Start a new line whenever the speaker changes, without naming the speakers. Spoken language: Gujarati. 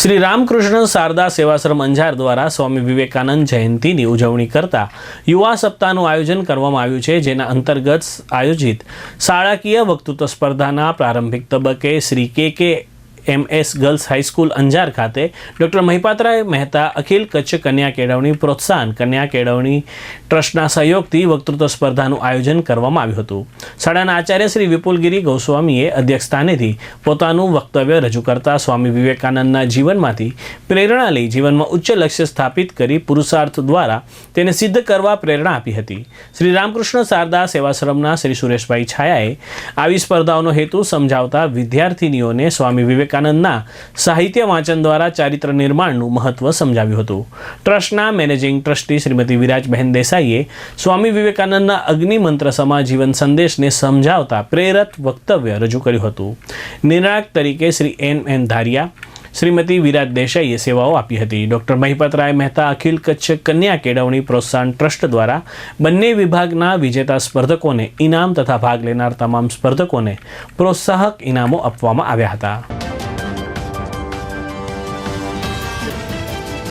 શ્રી રામકૃષ્ણ શારદા સેવાશ્રમ અંજાર દ્વારા સ્વામી વિવેકાનંદ જયંતિની ઉજવણી કરતા યુવા સપ્તાહનું આયોજન કરવામાં આવ્યું છે, જેના અંતર્ગત આયોજિત શાળાકીય વક્તૃત્વ સ્પર્ધાના પ્રારંભિક તબક્કે Shri K K M S girls high school Anjar ખાતે ડૉક્ટર મહિપાત્રાએ મહેતા, અખિલ કચ્છ કન્યા કેળવણી પ્રોત્સાહન કન્યા કેળવણી ટ્રસ્ટના સહયોગથી વક્તૃત્વ સ્પર્ધાનું આયોજન કરવામાં આવ્યું હતું. શાળાના આચાર્ય શ્રી વિપુલગીરી ગોસ્વામીએ અધ્યક્ષસ્થાનેથી પોતાનું વક્તવ્ય રજૂ કરતા સ્વામી વિવેકાનંદના જીવનમાંથી પ્રેરણા લઈ જીવનમાં ઉચ્ચ લક્ષ્ય સ્થાપિત કરી પુરુષાર્થ દ્વારા તેને સિદ્ધ કરવા પ્રેરણા આપી હતી. શ્રી રામકૃષ્ણ શારદા સેવાશ્રમના શ્રી સુરેશભાઈ છાયાએ આવી સ્પર્ધાઓનો હેતુ સમજાવતા વિદ્યાર્થિનીઓને સ્વામી વિવેકાનંદના સાહિત્ય વાંચન દ્વારા ચારિત્ર નિર્માણનું મહત્વ સમજાવ્યું હતું. ટ્રસ્ટના મેનેજિંગ ટ્રસ્ટી શ્રીમતી વિરાજબહેન દેસાઈએ સ્વામી વિવેકાનંદના અગ્નિમંત્ર સમા જીવન સંદેશને સમજાવતા પ્રેરક વક્તવ્ય રજૂ કર્યું હતું. નિર્ણાયક તરીકે શ્રી એન એન ધારિયા, શ્રીમતી વિરાજ દેસાઈએ સેવાઓ આપી હતી. ડૉક્ટર મહિપતરાય મહેતા, અખિલ કચ્છ કન્યા કેળવણી પ્રોત્સાહન ટ્રસ્ટ દ્વારા બંને વિભાગના વિજેતા સ્પર્ધકોને ઇનામ તથા ભાગ લેનાર તમામ સ્પર્ધકોને પ્રોત્સાહક ઇનામો આપવામાં આવ્યા હતા.